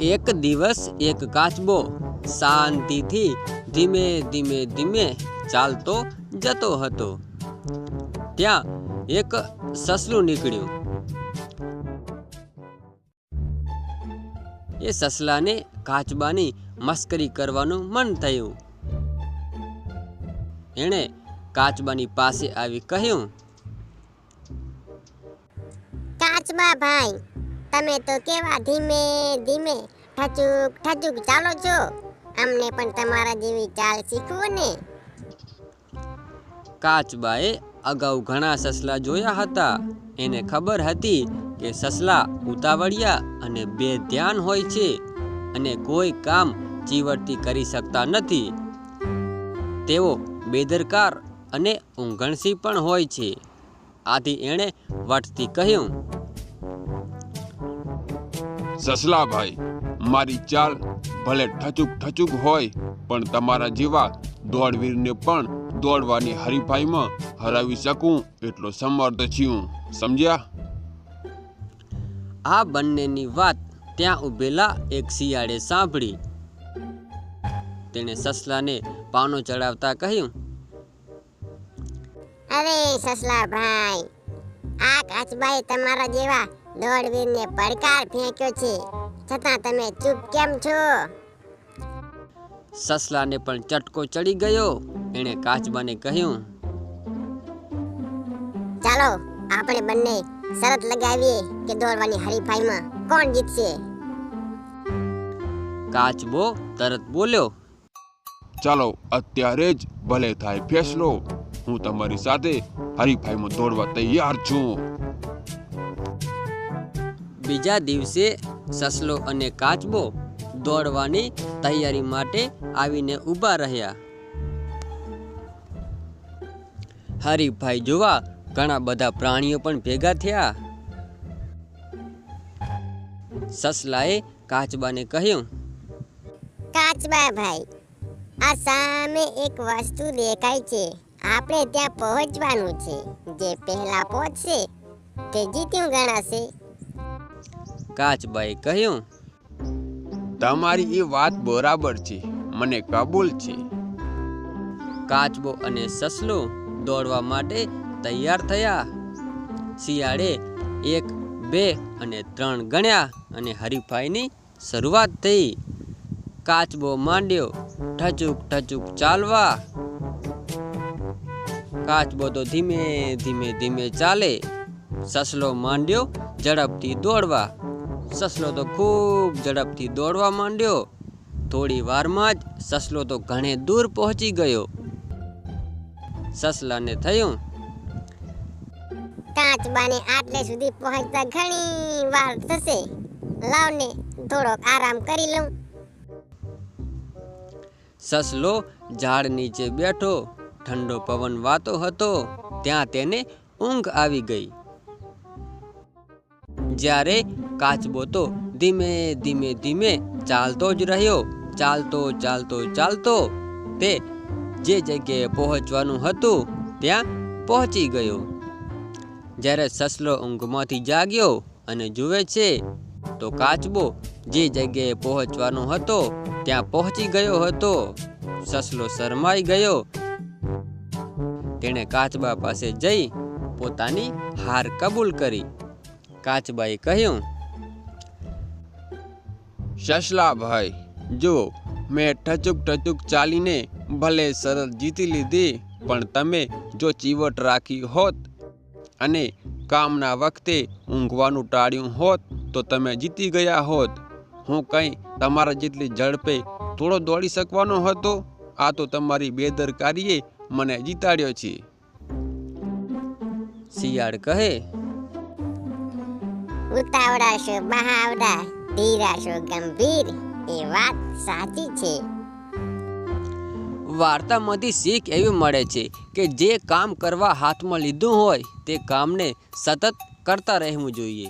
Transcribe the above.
એક દિવસ એક કાચબો શાંતિથી ધીમે ધીમે ધીમે ચાલતો જતો હતો. ત્યાં એક સસલું નીકળ્યું. એ સસલાને કાચબાની મસ્કરી કરવાનું મન થયું. એણે કાચબાની પાસે આવી કહ્યું, કાચબા ભાઈ તમે તો કેવા ધીમે ધીમે? ઠચુક ઠચુક ચાલો છો અમને પણ તમારા જેવી ચાલ શીખવો ને. કાચબાએ અગાઉ ઘણા સસલા જોયા હતા. એને ખબર હતી કે સસલા ઉતાવળિયા અને બે ધ્યાન હોય છે અને કોઈ કામ ચીવટથી કરી શકતા નથી. તેઓ બેદરકાર અને ઊંઘણસી પણ હોય છે. આથી એણે વટથી કહ્યું સસલાભાઈ મારી ચાલ ભલે ઠચુક ઠચુક હોય પણ તમારા જેવા દોડવીરને પણ દોડવાની હરીફાઈમાં હરાવી શકું એટલો સમર્થ છું. સમજ્યા? આ બંનેની વાત ત્યાં ઊભેલા એક શિયાળે સાંભળી. તેણે સસલાને પાનો ચડાવતા કહ્યું અરે સસલા ભાઈ આ કાચબાએ તમારા જેવા દોડવીરને પડકાર ફેંક્યો છે. છતાં તમે ચૂપ કેમ છો? સસલાને પણ ચટકો ચડી ગયો. એણે કાચબાને કહ્યું ચાલો આપણે બંને શરત લગાવીએ કે દોડવાની હરીફાઈમાં કોણ જીતશે. કાચબો તરત બોલ્યો ચાલો અત્યારે જ ભલે થાય ફેસલો. હું તમારી સાથે હરીફાઈમાં દોડવા તૈયાર છું. બીજા દિવસે સસલો અને કાચબો દોડવાની તૈયારી માટે આવીને ઊભા રહ્યા. હરીફભાઈ જોવા ઘણા બધા પ્રાણીઓ પણ ભેગા થયા. સસલાએ કાચબાને કહ્યું, કાચબા ભાઈ, આ સામે એક વસ્તુ દેખાય છે. આપણે ત્યાં પહોંચવાનું છે. જે પહેલા પહોંચશે, તે જીત્યું ગણાશે. કાચબાએ કહ્યું તમારી એ વાત બરાબર છે મને કબૂલ છે. કાચબો અને સસલો દોડવા માટે તૈયાર થયા. શિયાળે એક બે અને ત્રણ ગણ્યા અને હરીફાઈની શરૂઆત થઈ. કાચબો માંડ્યો ઠચુક ઠચુક ચાલવા. કાચબો તો ધીમે ધીમે ધીમે ચાલે. સસલો માંડ્યો ઝડપથી દોડવા. સસલો તો ખૂબ ઝડપથી દોડવા માંડ્યો. થોડી વારમાં જ સસલો તો ઘણે દૂર પહોંચી ગયો. સસલાને થયું કાચબાને આટલે સુધી પહોંચતા ઘણી વાર થશે. લાવને થોડોક આરામ કરી લઉં. સસલો ઝાડ નીચે બેઠો ઠંડો પવન વાતો હતો. ત્યાં તેને ઊંઘ આવી ગઈ. જ્યારે કાચબો ધીમે ધીમે ધીમે ચાલતો જ રહ્યો. ચાલતો ચાલતો ચાલતો તે જે જગ્યાએ પહોંચવાનું હતું ત્યાં પહોંચી ગયો. જ્યારે સસલો ઊંઘમાંથી જાગ્યો અને જુએ છે, તો કાચબો જે જગ્યાએ પહોંચવાનો હતો ત્યાં પહોંચી ગયો હતો. સસલો શરમાઈ ગયો. તેણે કાચબા પાસે જઈ પોતાની હાર કબૂલ કરી. કાચબાએ કહ્યું સસલાભાઈ જો મેં ઠચુક ઠચુક ચાલીને ભલે સરસ જીતી લીધી, પણ તમે જો ચીવટ રાખી હોત અને કામના વખતે ઊંઘવાનું ટાળ્યું હોત, તો તમે જીતી ગયા હોત. હું કંઈ તમારા જેટલી ઝડપે થોડો દોડી શકવાનો હતો? આ તો તમારી બેદરકારીએ મને જીતાડ્યો છે. શિયાળ કહે ઉતાવળા છો બહાવડા ધીરાશો, ગંભીર, એ વાત સાચી છે. વાર્તામાંથી શીખ એવી મળે છે કે જે કામ કરવા હાથમાં લીધું હોય તે કામને સતત કરતા રહેવું જોઈએ.